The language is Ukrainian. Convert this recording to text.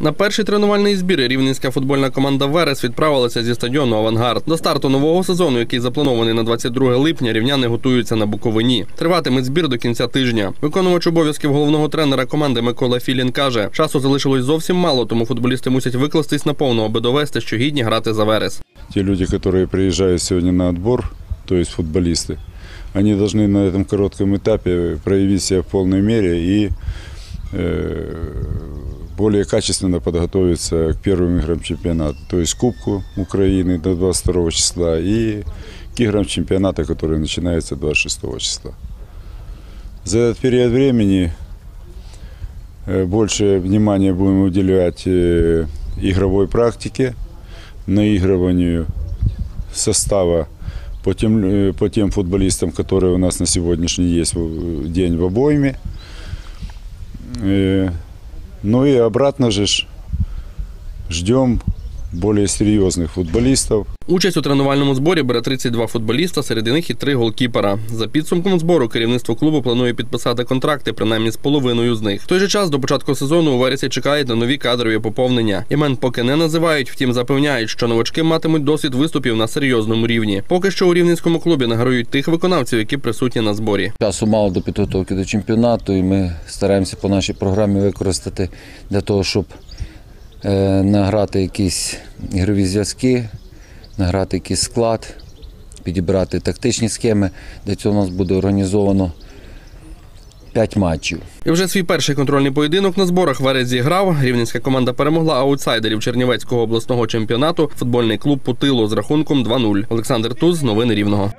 На перший тренувальний збір рівненська футбольна команда Верес відправилася зі стадіону Авангард. До старту нового сезону, який запланований на 22 липня, рівняни готуються на Буковині. Триватиме збір до кінця тижня. Виконувач обов'язків головного тренера команди Микола Філін каже, часу залишилось зовсім мало, тому футболісти мусять викластись наповну, аби довести, що гідні грати за Верес. Те люди, которые приезжают сегодня на отбор, то есть футболисты, они должны на этом коротком этапе проявить себя в полной мере и э, более качественно подготовиться к первым играм чемпионата, то есть Кубку Украины до 22 числа и к играм чемпионата, который начинается 26 числа. За этот период времени э, больше внимания будем уделять э, игровой практике, наигрыванию состава по тем, э, по тем футболистам, которые у нас на сегодняшний есть день в обойме. Ну и обратно же ж ждем более серьезных футболистов, Участь у тренувальному зборі бере 32 футболіста, серед них і три голкіпера. За підсумком збору керівництво клубу планує підписати контракти принаймні з половиною з них. В той же час до початку сезону у вересі чекають на нові кадрові поповнення. Імен поки не називають, втім запевняють, що новачки матимуть досвід виступів на серйозному рівні. Поки що у рівненському клубі награють тих виконавців, які присутні на зборі. Часу мало до підготовки до чемпіонату, і ми стараємося по нашій програмі використати для того, щоб награти якісь ігрові зв'язки, награти якийсь склад, підібрати тактичні схеми. Для цього у нас буде організовано 5 матчів. І вже свій перший контрольний поєдинок на зборах Верес зіграв. Рівненська команда перемогла аутсайдерів Чернівецького обласного чемпіонату. Футбольний клуб Путило з рахунком 2-0. Олександр Туз, новини Рівного.